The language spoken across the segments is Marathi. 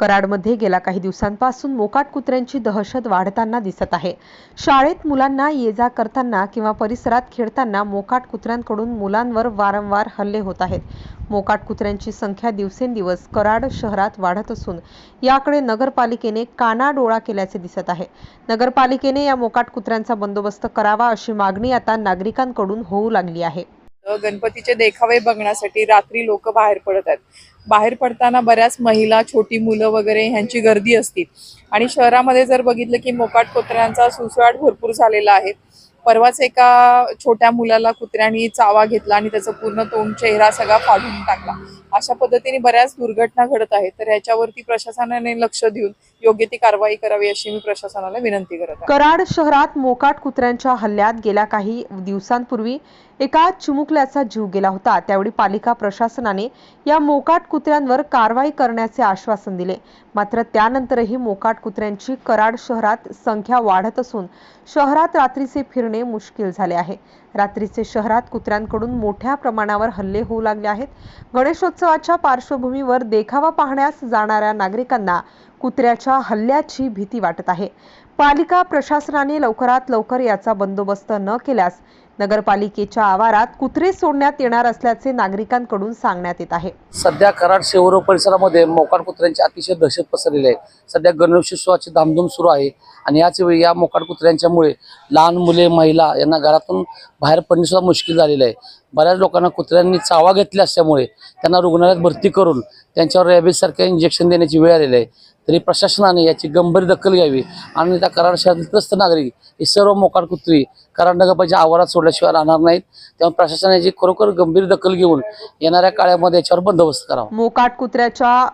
कराडमध्ये गेल्या काही दिवसांपासून मोकाट कुत्र्यांची दहशत वाढताना दिसत आहे. शाळेत मुलांना ये जा करताना किंवा परिसरात खेळताना मोकाट कुत्र्यांकडून मुलांवर वारंवार हल्ले होत आहेत. मोकाट कुत्र्यांची संख्या दिवसेंदिवस कराड शहरात वाढत असून याकडे नगरपालिकेने कानाडोळा केल्याचे दिसत आहे. नगरपालिकेने या मोकाट कुत्र्यांचा बंदोबस्त करावा अशी मागणी आता नागरिकांकडून होऊ लागली आहे. गणपतीचे देखावे बघण्यासाठी रात्री लोक बाहेर पडत आहेत. बाहेर पडताना बऱ्याच महिला छोटी मुलं वगैरे ह्यांची गर्दी असते. आणि शहरामध्ये जर बघितलं की मोकाट कुत्र्यांचा सुसवाट भरपूर झालेला आहे. परवाच एका छोट्या मुलाला कुत्र्यांनी चावा घेतला आणि त्याचं पूर्ण तोंड चेहरा सगळा फाडून टाकला. अशा पद्धतीने बऱ्याच दुर्घटना घडत आहेत. तर ह्याच्यावरती प्रशासनाने लक्ष देऊन योग्य ती कारवाई करावी अशी मी प्रशासनाला विनंती करत आहे. कराड शहरात मोकाट कुत्र्यांच्या हल्ल्यात गेल्या काही दिवसांपूर्वी एका चिमुकल्याचा जीव गेला होता. त्यावेळी पालिका प्रशासनाने या मोकाट कुत्र्यांवर कारवाई करण्याचे आश्वासन दिले. मात्र त्यानंतरही मोकाट कुत्र्यांची कराड शहरात संख्या वाढत असून शहरात रात्रीचे फिरणे मुश्किल झाले आहे. रात्रीचे शहरात कुत्र्यांकडून मोठ्या प्रमाणावर हल्ले होऊ लागले आहेत. गणेशोत्सवाच्या पार्श्वभूमीवर देखावा पाहण्यास जाणाऱ्या नागरिकांना कुत्र्याच्या हल्ल्याची भीती वाटत आहे. पालिका प्रशासनाने लवकरात लवकर याचा बंदोबस्त न केल्यास नगरपालिकेच्या आवारात कुत्रे सोडण्यात येणार असल्याचे नागरिकांकडून सांगण्यात येत आहे. सध्या कराड शेवरो परिसरामध्ये मोकाड कुत्र्यांची अतिशय दहशत पसरलेली आहे. सध्या गणेशोत्सवाची धामधूम सुरू आहे आणि याच वेळी या मोकाड कुत्र्यांच्यामुळे लहान मुले महिला यांना घरातून बाहेर पडणे सुद्धा मुश्किल झालेलं आहे. बऱ्याच लोकांना कुत्र्यांनी चावा घेतल्या असल्यामुळे त्यांना रुग्णालयात भरती करून त्यांच्यावर रॅबिजसारख्या इंजेक्शन देण्याची वेळ आलेली आहे. तरी प्रशासनाने याची गंभीर दखल घ्यावी. आणि त्या कराड शहरातील त्रस्त नागरिक ही सर्व मोकाट कुत्री कराड नगरपालिकेच्या आवारात सोडल्याशिवाय राहणार नाहीत. त्यामुळे प्रशासनाने याची खरोखर गंभीर दखल घेऊन येणाऱ्या काळामध्ये याच्यावर बंदोबस्त करावा. मोकाट कुत्र्याच्या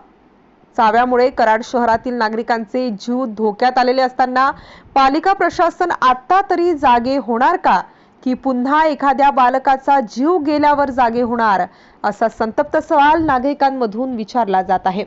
चाव्यामुळे कराड शहरातील नागरिकांचे जीव धोक्यात आलेले असताना पालिका प्रशासन आता तरी जागे होणार का? की पुन्हा एखाद्या बालकाचा जीव गेल्यावर जागे होणार? असा संतप्त सवाल नागरिकांमधून विचारला जात आहे.